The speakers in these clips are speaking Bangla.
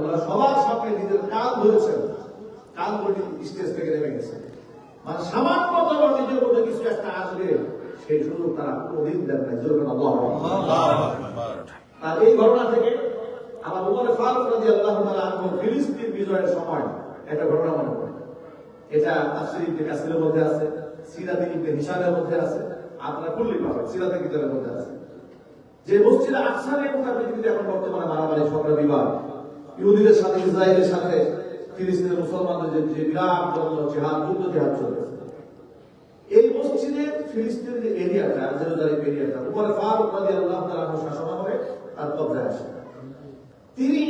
ওনারা সবার সামনে নিজের ধরেছেন। স্টেজ থেকে নেমে মানে সামান্য নিজের মধ্যে কিছু একটা আসবে, সেই সুযোগ তারা দেন না জোরবেন আল্লাহ আর এই ঘটনা থেকে আমার উমরে ফারুক রাজি আল্লাহ ফিলিস্তিন বিজয়ের সময় একটা ঘটনা মনে এটা ইবনে কাসিরের মধ্যে আছে, সিরাত ইবনে হিশামের মধ্যে আছে, আপনারা খুললেই পাবেন কিতাবের মধ্যে আছে। যে মসজিদ আকসা নিয়ে গোটা পৃথিবীতে এখন বর্তমানে মারামারি, ঝগড়া, বিবাদ ইহুদিদের সাথে, ইসরায়েলের সাথে, ফিলিস্তিনের মুসলমানদের যে বিরাট জন্য জেহাদ যুদ্ধ জেহাদ চলতেছে এই মসজিদের ফিলিস্তিনের যে এরিয়াটা জেরুজালেম এরিয়াটা উপরে ফারুক রাদিয়াল্লাহু তাআলা শাসন আমলে তার কবজায় আসে। তিনি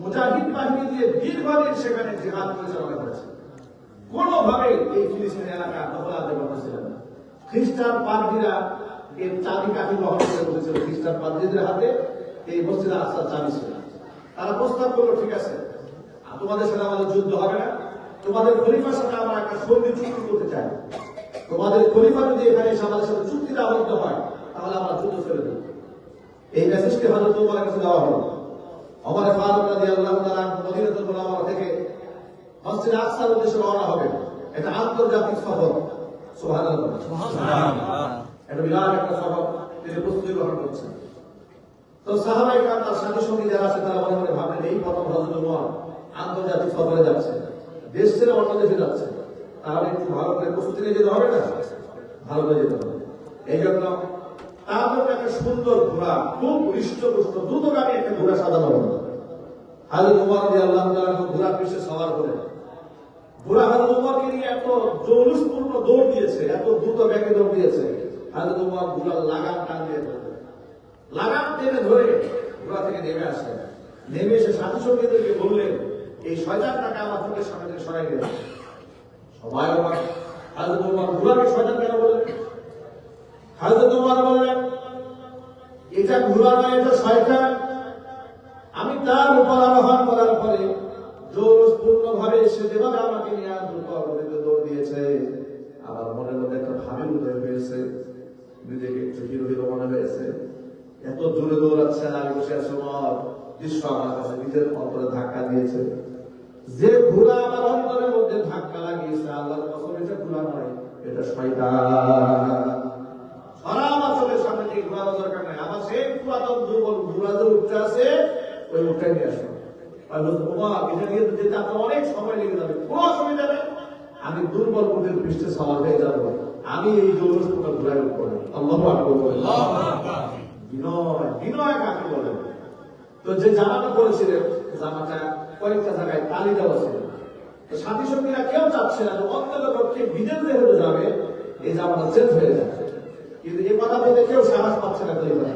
মুজাহিদ বাহিনী দিয়ে দীর্ঘদিন সেখানে জেহাদ পরিচালনা করেছেন। কোনোভাবে এই ফিলিস্তিন এলাকা দখলাতে পারছিলেন না। খ্রিস্টান পাদ্রীরা এর চাবি কাঠি বহন করে বসেছিল খ্রিস্টান পাদ্রীদের হাতে এই মসজিদ আসার চাবি ছিল তারা প্রস্তাব করল ঠিক আছে আর তোমাদের সাথে আমাদের যুদ্ধ হবে না। তোমাদের খলিফার সাথে আমরা একটা সন্ধি চুক্তি করতে চাই। তোমাদের খলিফা যদি এখানে এসে আমাদের সাথে চুক্তিতে আবদ্ধ হয় তাহলে আমরা যুদ্ধ ছেড়ে দেব। এই মেসেজটি হযরত ওমরের কাছে দেওয়া হলো। ওমর ফারুক তাআলা মদিনাতুল মুনাওয়ারা থেকে মসজিদ আকসার উদ্দেশ্যে রওনা হবে এটা আন্তর্জাতিক সফর। সুবহানাল্লাহ। এটা বিরাট একটা সফর। তিনি প্রস্তুতি গ্রহণ করছেন। তো সাহাবাই কাম তার সাথী সঙ্গী যারা আছে, তারা মনে মনে ভাবলেন এই প্রথম হজরত ওমর আন্তর্জাতিক সফরে যাচ্ছে দেশ ছেড়ে অন্য দেশে যাচ্ছে। তাহলে একটু ভালো করে প্রস্তুতি নিয়ে যেতে হবে না? ভালো করে যেতে হবে। এই জন্য তার মধ্যে একটা সুন্দর ঘোড়া, খুব হৃষ্টপুষ্ট দ্রুতগামী একটা ঘোড়া সাজানো হলো। হাজরত উমর যে আল্লাহ ঘোড়া পিছে সওয়ার করে ঘোড়া হাজরত উমরকে নিয়ে এত জৌলুসপূর্ণ দৌড় দিয়েছে, এত দ্রুত ব্যাগে দৌড় দিয়েছে। হাজরত উমর ঘোড়ার লাগাম টান দিয়ে ধরবে লাগাম টেনে ধরে ঘোড়া থেকে নেমে আসলেন নেমে এসে সাথী সঙ্গীদেরকে বললেন, এই শয়তান টাকা আমার চোখের সামনে থেকে সরাই দিলেন সবাই অবাক। হাজরত উমর ঘোড়াকে শয়তান কেন বললেন? হাজরত উমর বললেন, এটা ঘোড়া নয়, এটা শয়তান। আমি তার উপর আহ্বান করার পরে জোরপূর্ণ ভাবে সে যেভাবে আমাকে নিয়ে দ্রুত অগতিতে দৌড় দিয়েছে। আমার মনের মধ্যে একটা ভাবের উদয় হয়েছে। নিজেকে একটু হিরো হিরো মনে হয়েছে। এত দূরে দৌড়াচ্ছে আমি বসে আছি, আমার দৃশ্য আমার কাছে নিজের অন্তরে ধাক্কা দিয়েছে। যে ঘোড়া আমার অন্তরের মধ্যে ধাক্কা লাগিয়েছে, আল্লাহর কসম, এটা ঘোড়া নয়, এটা শয়তান। সামনে দরকার নাই আমার সেই পুরাতন দুর্বল যে উঠতে আছে ওই নিয়ে আমি দুর্বল উঠের পৃষ্ঠে সওয়ার হয়ে যাব। আমি এই পুরো ঘুরাই উঠবো আল্লাহ বিনয় বিনয় কাকে বলে? তো যে জামাটা পরেছিলেন জামাটা কয়েকটা জায়গায় তালি দেওয়া ছিল। তো সাথী সঙ্গীরা কেউ চাচ্ছে না অন্তত পক্ষে বিদেশ হতে যাবে, এই জামাটা চেঞ্জ হয়ে যাচ্ছে। কিন্তু এই কথা বলতে কেউ সাহস পাচ্ছে না তৈরি করা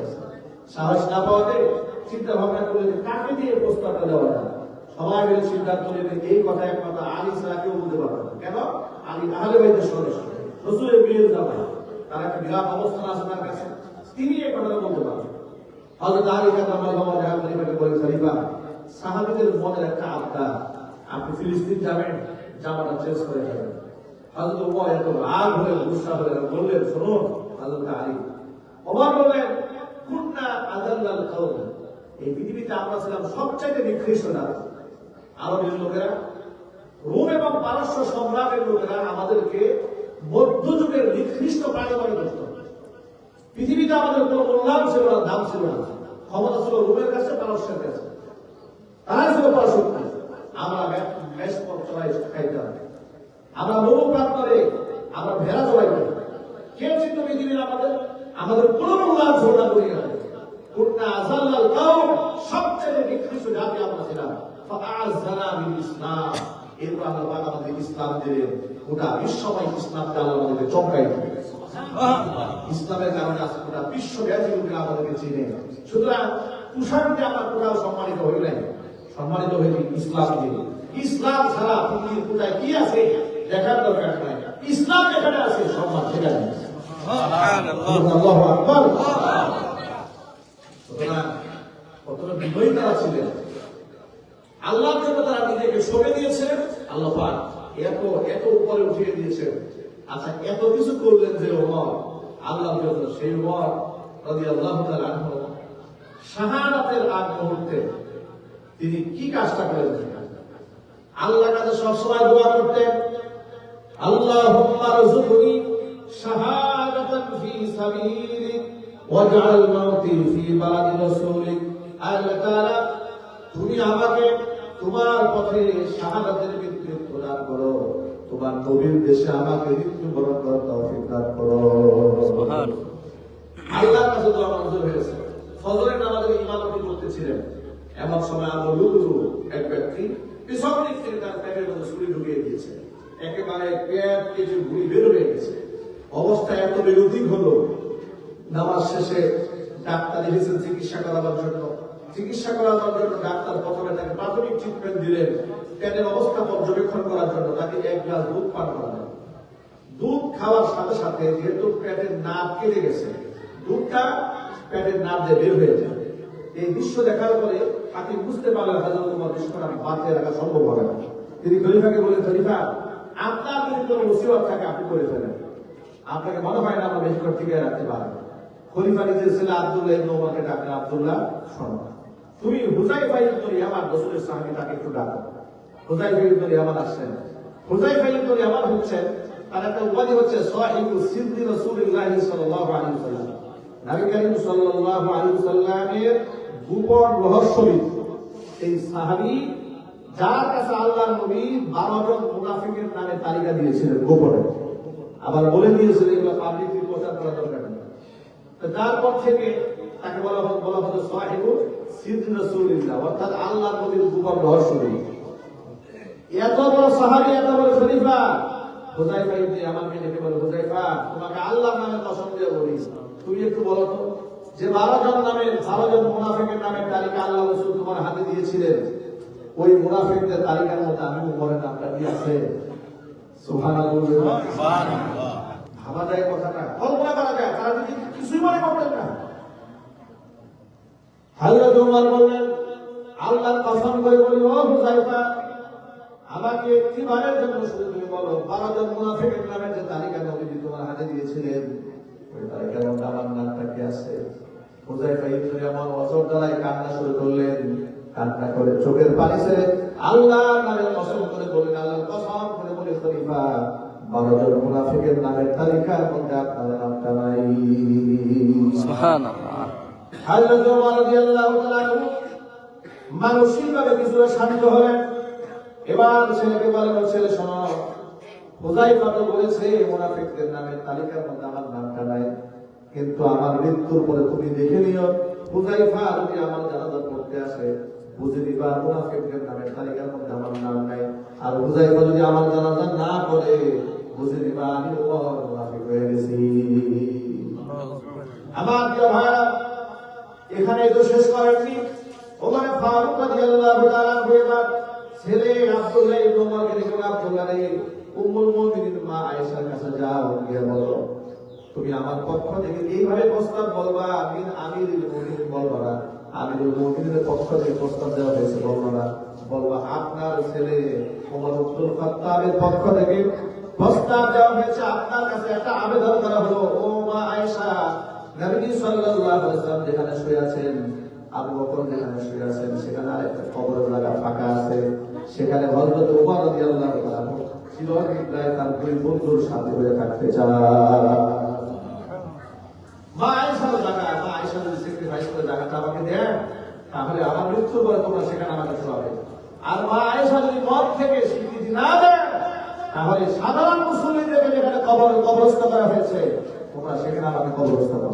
সাহস না পাওয়াতে চিন্তা ভাবনা করলে যে কাকে দিয়ে প্রস্তাবটা দেওয়া যায়? সবাই মিলে সিদ্ধান্ত নিলেন এই কথা এক কথা আলী ছাড়া কেউ বলতে পারবে না। কেন? আলী আহলে বাইতের সদস্য রসুলের বিয়ের জামাই তার একটা বিরাট অবস্থান আছে তার কাছে। তিনি এই কথাটা বলতে পারবেন হযরত আলী কাদা মালহামা জাহান খলিফাকে বলে, খলিফা, সাহাবিদের মনের একটা আবদা আপনি ফিলিস্তিন যাবেন, জামাটা চেঞ্জ করে যাবেন। হযরত ওমর এত রাগ হয়ে গুসা হয়ে বললেন, শুনুন, হযরত আলী, ওমর বললেন, কুন্না আদাল্লাল কাউম এই পৃথিবীতে আমরা ছিলাম সবচাইতে নিকৃষ্ট জাতি আরবের লোকেরা, রোম এবং পারস্য সম্রাটের লোকেরা আমাদেরকে মধ্যযুগের নিকৃষ্ট প্রাণী মনে করত। পৃথিবীতে আমাদের কোনো মূল্যায়ন ছিল না দাম ছিল না। ক্ষমতা ছিল রোমের কাছে, পারস্যের কাছে। তারাই ছিল পরাশক্তি আমরা খাইতাম আমরা মরু প্রান্তরে আমরা ভেড়া চলাইতাম কে চিন্ত পৃথিবীর আমাদের? আমাদের কোন মূল্যায়ন ছিল না করি না। আজাল্লাল সবচেয়ে জাতি আমরা ছিলাম। ফাআযানা বিল ইসলাম। এরপর আল্লাহ আমাদের ইসলাম দিলেন। গোটা বিশ্বময় ইসলামকে আল্লাহ আমাদেরকে চমকাই দিলেন। ইসলামের কারণে আজকে গোটা বিশ্বব্যাপী লোকেরা আমাদেরকে চিনে। সুতরাং দিয়ে আমরা কোথাও সম্মানিত হই নাই। সম্মানিত হয়েছি ইসলাম দিয়ে ইসলাম ছাড়া পৃথিবীর কোথায় কি আছে দেখার দরকার নাই। ইসলাম যেখানে আছে, সম্মান সেখানে কতটা বিনয়ী নিজেকে সরে দিয়েছেন। আল্লাহ এত এত উপরে উঠিয়ে দিয়েছেন। আচ্ছা এত কিছু করলেন যে ওমর, আল্লাহ সেই ওমর মুহূর্তে তিনি কি কাজটা করেছেন আল্লাহ কাছে সবসময় দোয়া করতেন আল্লাহ তুমি আমাকে তোমার পথে শাহাদাতের মৃত্যু প্রদান করো। তোমার নবীর দেশে আমাকে মৃত্যুবরণ করার তৌফিক দান করো। আল্লাহর কাছে দোয়া মঞ্জুর হয়েছে। ফজরের নামাজে ইমামতি করতেছিলেন এমন সময় আমরা লুলু এক ব্যক্তি পিছন দিক থেকে তার মধ্যে ছুরি ঢুকিয়ে দিয়েছে। একেবারে পেট কেটে ঘুরি বের হয়ে গেছে। অবস্থা এত বেগতিক হলো। নামাজ শেষে ডাক্তার এসেছেন চিকিৎসা করাবার জন্য। চিকিৎসা করাবার জন্য ডাক্তার প্রথমে তাকে প্রাথমিক ট্রিটমেন্ট দিলেন। পেটের অবস্থা পর্যবেক্ষণ করার জন্য তাকে এক গ্লাস দুধ পান করালেন দুধ খাওয়ার সাথে সাথে যেহেতু পেটের নাপ কেটে গেছে, দুধটা পেটের নাপ দিয়ে বের হয়ে যায়। এই দৃশ্য দেখার পরে আপনি বুঝতে পারলেন হাজরত তোমার দৃশ্যটা বাঁচিয়ে রাখা সম্ভব হবে না। তিনি খলিফাকে বলেন খলিফা, আপনার যদি কোনো মুসিবত থাকে আপনি করে ফেলেন। আপনাকে মনে হয় না আমরা বেশি করে টিকে রাখতে পারব। খলিফা নিজের ছেলে আব্দুল্লাহ ইবনে ওমরকে ডাকেন আব্দুল্লাহ, শোনো। তুমি হুজাই হুজাইফা ইবনে ইয়ামান রাসূলের সাহাবী তাকে একটু ডাকো। হুজাইফা ইবনে ইয়ামান আসছেন হুজাইফা ইবনে ইয়ামান হচ্ছেন তার একটা উপাধি হচ্ছে সাহিবু সিদ্দি রাসূলুল্লাহ সাল্লাল্লাহু আলাইহি ওয়াসাল্লাম। নবী করিম সাল্লাল্লাহু আলাইহি ওয়াসাল্লামের গোপন রহস্যবিদ। এই সাহাবী যার কাছে আল্লাহর নবী 12 জন মুনাফিকের নামে তালিকা দিয়েছিলেন গোপনে। আবার বলে দিয়েছিলেন এগুলো পাবলিকলি প্রচার করা দরকার তো তারপর থেকে তাকে বলা হতো বলা হতো সাহিবু অর্থাৎ আল্লাহর নবীর গোপন রহস্যবিদ এত বড় সাহাবি এত বড় খলিফা। হুজাইফা ইবনে আমাকে ডেকে বলে হুজাইফা তোমাকে আল্লাহর নামে কসম দিয়ে বলি তুমি একটু বলো তো যে বারো জন নামে বারো জন মুনাফিকের নামের তালিকা আল্লাহ রসুল তোমার হাতে দিয়েছিলেন ওই মুনাফিকদের তালিকার মধ্যে আমি উপরের নামটা দিয়ে আছে। সুবহানাল্লাহ। ভাবা যায় কথাটা? কল্পনা করা যায়। তারা যদি কিছুই মনে করবেন না। বললেন, আল্লাহর কসম করে বলি, ও আমাকে জন্য শুধু তুমি বলো বারো জন মুনাফিকের যে তালিকা নবীজি তোমার হাতে দিয়েছিলেন, ওই তালিকার মধ্যে আমার নামটা কি আছে? আমার অজর দ্বারাই কান্না শুরু করলেন, কান্না করে চোখের পানি ছেড়ে আল্লাহর নামে কসম করে বললেন, আল্লাহর কসম করে বলে, খলিফা বারো জন মুনাফিকের নামের তালিকার মধ্যে আপনার নামটা নাই। সুবহানাল্লাহ। হযরত ওমর রাদিয়াল্লাহু তাআলা মানসিকভাবে কিছুটা শান্ত হলেন। এবার ছেলেকে বলেন ছেলে শোনো। হুজাইফা তো বলেছে মুনাফিকদের নামের তালিকার মধ্যে আমার নামটা নাই। কিন্তু আমার মৃত্যুর পরে তুমি দেখে নিও হুজাইফা যদি আমার জানাজা পড়তে আসে বুঝে দিবা মুনাফিকদের নামের তালিকার মধ্যে আমার নাম নাই। আর হুজাইফা যদি আমার জানাজা না করে বুঝে দিবা আমি মুনাফিক হয়ে গেছি। আমার প্রিয় ভাইরা এখানে তো শেষ করেননি। ওমর ফারুক রাদিয়াল্লাহু তাআলা এবার ছেলে আব্দুল্লাহ ইবনে ওমরকে দেখে আব্দুল্লাহ রে উম্মুল মুমিনিন, মা আয়েশার কাছে যাও গিয়ে বলো। তুমি আমার পক্ষ থেকে এইভাবে প্রস্তাব বলবা আমি আমিরুল মুমিনিন বলবা না। আমিরুল মুমিনিনের পক্ষ থেকে প্রস্তাব দেওয়া হয়েছে, বলবা না। বলবা, আপনার ছেলে ওমর আব্দুল খাত্তাবের পক্ষ থেকে প্রস্তাব দেওয়া হয়েছে, আপনার কাছে একটা আবেদন করা হলো। ও মা আয়েশা সাল্লাল্লাহু আলাইহি যেখানে শুয়ে আছেন, আবু বকর যেখানে শুয়ে আছেন, সেখানে আরেকটা কবরের জায়গা ফাঁকা আছে। সেখানে হযরত ওমর রাদিয়াল্লাহু তাআলা প্রায় তার দুই বন্ধুর সাথে হয়ে থাকতে চান। মা আয়েশার জায়গা মা আয়েশা যদি করে জায়গাটা আমাকে দেন, তাহলে আমার মৃত্যুর পরে তোমরা সেখানে আমাকে শোয়াবে। আর মা আয়েশা যদি মদ থেকে স্বীকৃতি না দেন, তাহলে সাধারণ মুসলিমদেরকে যেখানে কবর কবরস্থ করা হয়েছে। তোমরা সেখানে আমাকে কবরস্থ করো।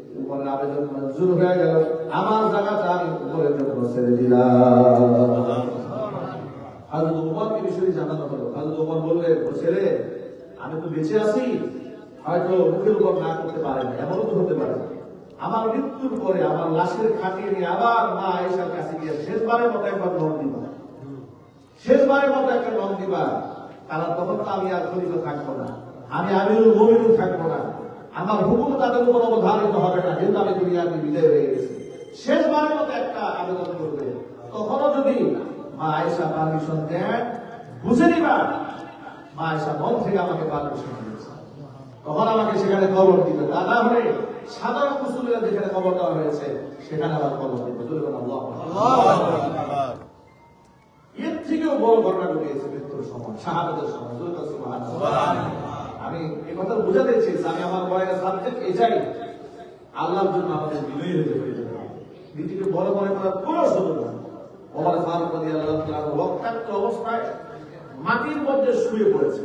আবেদন মঞ্জুর হয়ে গেল। আমার জায়গাটা আমি জন্য ছেড়ে দিলাম। বিষয়টি জানানো হলো। ছেলে, আমি তো বেঁচে আছি। হয়তো মুখের উপর না করতে পারে না, এমনও তো হতে পারে। আমার মৃত্যুর পরে আমার লাশের খাটিয়ে নিয়ে আবার মা আয়েশার কাছে গিয়ে শেষবারের মতো একবার গ্রহণ দিবা। শেষবারের মতো একটা রং দিবা। তারা তখন তো আমি আর খলিফা থাকব না। আমি আমিরুল মমিনুল থাকব না। আমার হুকুম তাদের উপর অবধারিত হবে না যেহেতু আমি দুনিয়ার বিদায় হয়ে গেছি। শেষবারের মতো একটা আবেদন করবে। তখনও যদি মা আয়েশা পারমিশন দেন বুঝে নিবা মা আয়েশা মন থেকে আমাকে পারমিশন দিয়েছে। তখন আমাকে সেখানে কবর দিবে। তা না হলে সাধারণ মুসলিমরা যেখানে কবর দেওয়া হয়েছে সেখানে আবার কবর দিবে। বলেন এর থেকেও বড় ঘটনা ঘটিয়েছে মৃত্যুর সময় শাহাদাতের সময় আমি এই কথা বুঝাতে চেয়েছি আমি আমার সাবজেক্ট এটাই আল্লাহর জন্য আমাদের হতে বড় মনে করার কোনো সুযোগ ওমর ফারুক রাদিয়াল্লাহু তাআলা রক্তাক্ত অবস্থায় মাটির মধ্যে শুয়ে পড়েছে।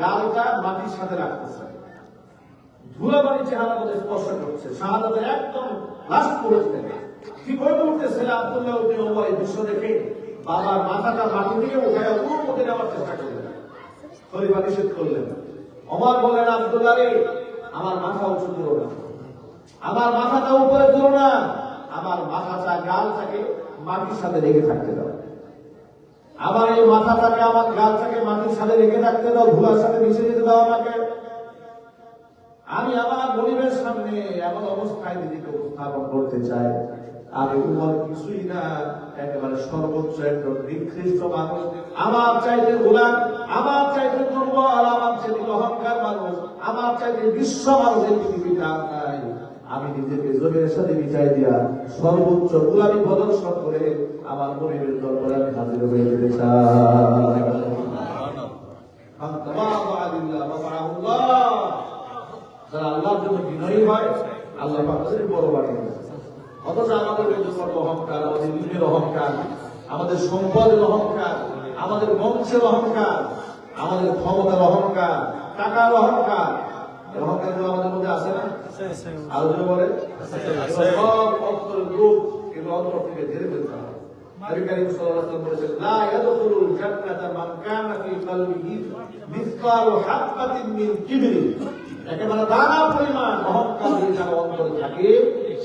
গালটা মাটির সাথে রাখতেছে। ধুলাবাড়ি চেহারা মধ্যে স্পর্শ করছে। শাহাদাতের একদম লাস্ট পড়েছে ঠিক ওই মুহূর্তে ছেলে আব্দুল্লাহ উদ্দিন ওমর এই দৃশ্য দেখে বাবার মাথাটা মাটি থেকে উঠে উপর মধ্যে নেওয়ার চেষ্টা করলেন। খলিফা নিষেধ করলেন। অমর বললেন আব্দুল্লাহ আমার মাথা উঁচু করো না। আমার মাথাটা উপরে তুলো না। আমার মাথাটা গালটাকে মাটির সাথে লেগে থাকতে দাও। আমার এই মাথাটাকে, আমার গাল গালটাকে মাটির সাথে রেখে থাকতে দাও, ধুলার সাথে মিশে যেতে দাও আমাকে। আমি আমার গরিবের সামনে এমন অবস্থায় নিজেকে উপস্থাপন করতে চাই। আমি তোমার কিছুই না, একেবারে সর্বোচ্চ একজন নিকৃষ্ট মানুষ। আমার চাইতে গোলাম আমার চাইতে দুর্বল, আমার চাইতে অহংকার মানুষ, আমার চাইতে বিশ্ব মানুষের পৃথিবীতে আর নাই। আমি নিজেকে জমির সাথে মিটাই দিয়া সর্বোচ্চ গোলামি প্রদর্শন করে আমার গরিবের দরবারে আমি হাজির হয়ে যেতে। যারা আমাদের সম্পদের অহংকার, আমাদের বংশের অহংকার আমাদের ক্ষমতার অহংকার টাকার অহংকার এই অহংকারগুলো আমাদের মধ্যে আছে না? আরও বলে সব অন্তরের রূপ এগুলো অন্তর থেকে ধীরে ফেলতে হবে। নবী করিম সাল্লাল্লাহু আলাইহি ওয়াসাল্লাম বলেছেন লা ইয়াদখুলুল জান্নাতা মান কানা ফি কলবিহি মিসকালু হাববাতিন মিন কিবরি। একেবারে দানা পরিমাণ অহংকার যদি তার অন্তরে থাকে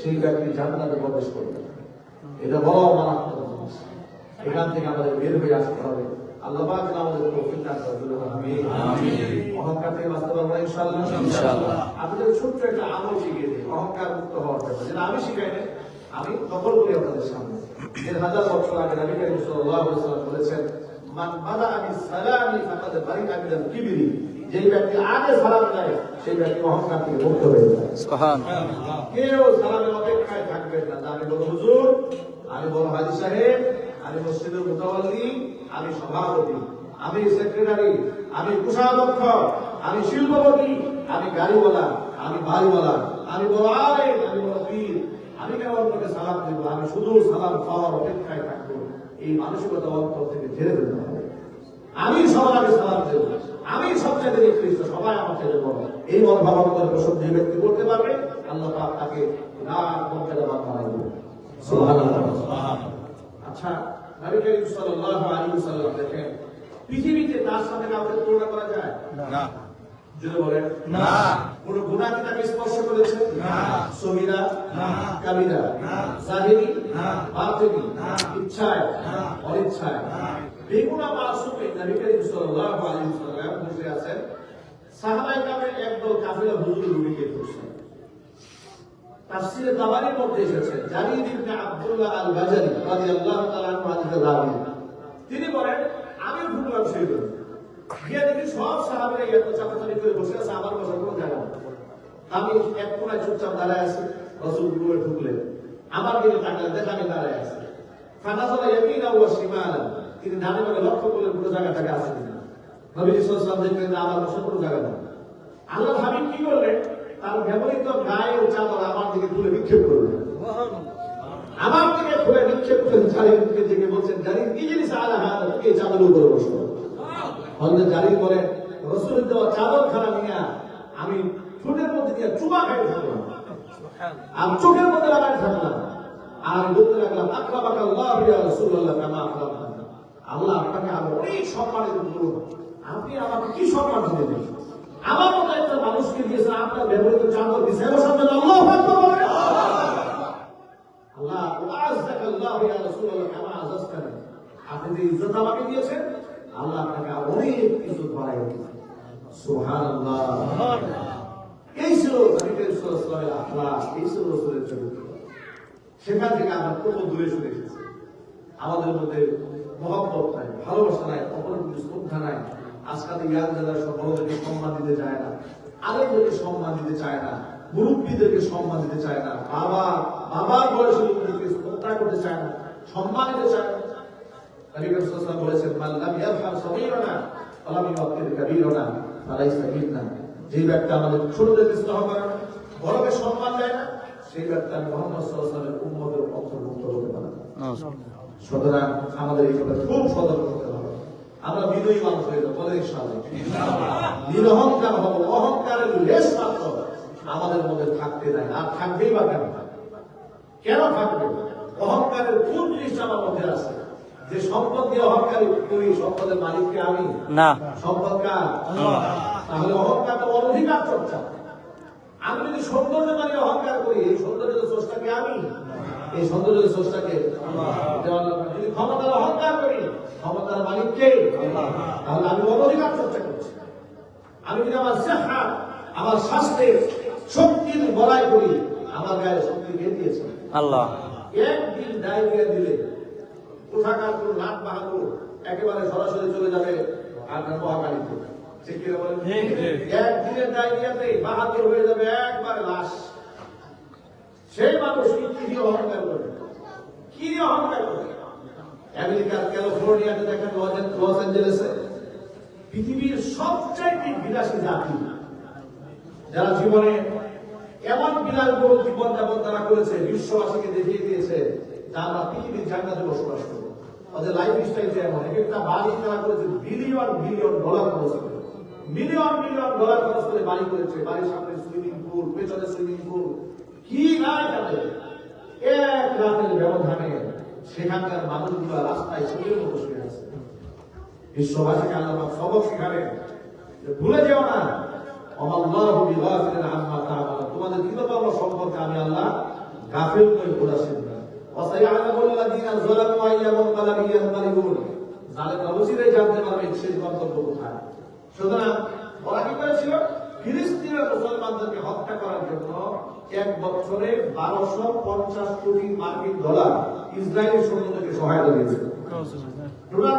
সেই ব্যক্তি জান্নাতে প্রবেশ করবে। এটা বড় মারাত্মক এখান থেকে আমাদের বের হয়ে আসতে হবে। আল্লাহ পাক আমাদের তৌফিক দান করে বলুন আমিন। অহংকার থেকে বাঁচতে পারব ইনশাআল্লাহ। ইনশাআল্লাহ। আপনাদের ছোট্ট একটা আমল শিখিয়ে দিই অহংকার মুক্ত হওয়ার জন্য যেটা আমি শিখাই নাই আমি দখল করি আপনাদের সামনে। দেড় হাজার বছর আগে নবী করিম সাল্লাল্লাহু আলাইহি ওয়াসাল্লাম বলেছেন মান বাদা আমি সালামি ফাকাদ বারিকা মিনাল কিবরি। যেই ব্যক্তি আগে সালাম দেয় সেই ব্যক্তি অহংকার থেকে মুক্ত হয়ে যায়। সুবহান। কেউ সালামের অপেক্ষায় থাকবেন না। আমি বলো হুজুর আমি বলো হাজি সাহেব আমি মসজিদের মুতাওয়াল্লি আমি সভাপতি আমি সেক্রেটারি আমি কোষাধ্যক্ষ আমি শিল্পপতি আমি গাড়িওয়ালা আমি বাড়িওয়ালা আমি বড় আলেম আমি বড় পীর আমি কেন অন্যকে সালাম দেবো আমি শুধু সালাম খাওয়ার অপেক্ষায় থাকব। এই মানসিকতা অন্তর থেকে ঝেড়ে ফেলতে হবে। আমি সবার আগে সালাম দেব। আমি সবচেয়ে নিকৃষ্ট সবাই আমার থেকে বড় এই মনোভাব আমাদের প্রসব যে ব্যক্তি করতে পারবে আল্লাহ পাক তাকে লাখ মর্যাদাবান বানাই দেবে আচ্ছা নবী করিম সাল্লাল্লাহু আলাইহি ওয়াসাল্লাম দেখেন পৃথিবীতে তার সাথে কাউকে তুলনা করা যায় না যদি বলেন না। কোন গুনাহ কি তাকে স্পর্শ করেছে না। সগীরা না। কাবিরা না। জাহিরি না। বাতিনি না। ইচ্ছায় না। অনিচ্ছায় না। বেগুনা মাসুমে নবী করিম সাল্লাল্লাহু আলাইহি ওয়াসাল্লাম বসে আছেন সাহাবায়ে কামের একদল কাফিরা হুজুর রুবিকে করছে তাফসিরে তাবারির মধ্যে এসেছে জারির ইবনে আব্দুল্লাহ আল বাজারি রাদিয়াল্লাহু তাআলা আনহু হাদিসের রাবী তিনি বলেন, আমি ঢুকলাম সেই রুমে গিয়ে দেখি সব সাহাবীরা এত চাপাচাপি করে বসে আছে, আমার বসার কোনো জায়গা আমি এক কোনায় চুপচাপ দাঁড়ায় আছি, রসুল রুমে ঢুকলেন। আমার দিকে তাকালেন, দেখ আমি দাঁড়ায় আছি। ফানাজালা ইয়ামিনা ওয়া শিমালা। তিনি ডানে বামে লক্ষ্য করলেন পুরো জায়গাটাকে আছে কিনা। নবীজি সাল্লাল্লাহু আলাইহি ওয়াসাল্লাম দেখলেন আমার বসার কোনো জায়গা নেই। আল্লাহ হাবিব কি করলেন? তার ব্যবহৃত গায়ে ও চাদর আমার দিকে তুলে নিক্ষেপ করলেন। আমার দিকে খুলে নিক্ষেপ করেন জারির দিকে দিকে বলছেন, জারির কি জিনিস আলা হাত এই চাদরের উপরে বসো হলে জারি করে রসুলের দেওয়া চাদর খানা নিয়ে আমি ঠোঁটের মধ্যে দিয়ে চুমা খাই থাকলাম। আর চোখের মধ্যে লাগাই থাকলাম। আর বলতে লাগলাম আকরা বাকা আল্লাহ ইয়া রাসূলুল্লাহ কামা আকরাম আল্লাহ আপনাকে আরও অনেক সম্মানিত করুন আপনি আমাকে কি সম্মান দিলেন? আমার মতো একটা মানুষকে দিয়েছেন আপনার ব্যবহৃত চাদর দিয়েছে এবার সামনে আল্লাহ আপনি যে ইজ্জত আমাকে দিয়েছেন, আল্লাহ সেখান থেকে আমরা কত দূরে সরে এসেছি। আমাদের মধ্যে মহব্বত নাই, ভালোবাসা নাই প্রতি শ্রদ্ধা নাই। আজকাল যারা সব বড়দেরকে সম্মান দিতে চায় না আরেকদেরকে সম্মান দিতে চায় না মুরব্বীদেরকে সম্মান দিতে চায় না বাবা বাবার বয়সী লোকদেরকে শ্রদ্ধা করতে চায় না সম্মান দিতে চায় না। নবী করিম সাল্লাল্লাহু বলেছেন ইয়ারহাম সগীরানা ওয়া ইউআক্কির কাবীরানা ফালাইসা মিন্না যে ব্যক্তি আমাদের ছোটদেরকে স্নেহ করে না বড়কে সম্মান দেয় না সেই ব্যক্তি আমি মোহাম্মদ সাল্লাল্লাহু আলাইহি ওয়াসাল্লামের উম্মতের অন্তর্ভুক্ত হতে পারে না। সুতরাং আমাদের এই খুব সতর্ক আমরা বিনয়ী মানুষ হয়ে যাব বলে নিরহংকার হব অহংকারের লেশ মাত্র আমাদের মধ্যে থাকতে নাই আর থাকবেই বা কেন? কেন থাকবে? অহংকারের কোন জিনিসটা আমার মধ্যে আছে? যে সম্পদ দিয়ে অহংকার করি সম্পদের মালিককে আমি? না। সম্পদ কার? তাহলে অহংকার তো অনধিকার চর্চা। আমি যদি সৌন্দর্য মানে অহংকার করি এই সৌন্দর্যের স্রষ্টাকে আমি? এই সৌন্দর্যের স্রষ্টাকে যদি ক্ষমতার অহংকার করি ক্ষমতার মালিককে। তাহলে আমি অনধিকার চর্চা করছি। আমি যদি আমার সেহা আমার স্বাস্থ্যের শক্তির বড়াই করি আমার গায়ে শক্তি কে দিয়েছে? আল্লাহ। একদিন ডায়রিয়া দিলে কোথাকার কোন লাট বাহাদুর একেবারে সরাসরি চলে যাবে আপনার মহাকালীতে। ঠিক কিনা বলেন? একদিনের ডায়রিয়াতে বাহাদুর হয়ে যাবে একবারে লাশ। কি যারা জীবনে এমন বিলাসবহুল জীবন যাপন তারা করেছে, বিশ্ববাসীকে দেখিয়ে দিয়েছে আমরা পৃথিবীর জান্নাতে বসবাস করব। লাইফ স্টাইল এমন। এক একটা বাড়ি তারা করেছে বিলিয়ন বিলিয়ন ডলার খরচ মিলিয়ন মিলিয়ন ডলার খরচ করে বাড়ি করেছে। বাড়ির সামনে সুইমিং পুল পেছনে সুইমিং পুল কি নাই তাদের এক রাতের ব্যবধানে সেখানকার মানুষগুলো রাস্তায় শুয়ে শুয়ে আছে। বিশ্ববাসীকে আল্লাহ সবক শিখাবেন ভুলে যেও না। অমাল্লাহু বিগাফিরিন আম্মা তা'মালুন। তোমাদের কৃতকর্ম সম্পর্কে আমি আল্লাহ গাফিল নই, উদাসীন নই। ওয়াসায়ালামুল লাযিনা যালামু আইয়ামুন কালাবি ইয়ানকালিবুন জালেম অবশ্যই জানতে পারবে শেষ গন্তব্য কোথায়। সুতরাং ওরা কি করেছিল? ফিলিস্তিনের মুসলমানদেরকে হত্যা করার জন্য এক বছরে বারোশো পঞ্চাশ কোটি মার্কিন ডলার ইসরায়েলের সৈন্যদেরকে সহায়তা দিয়েছে। টোটাল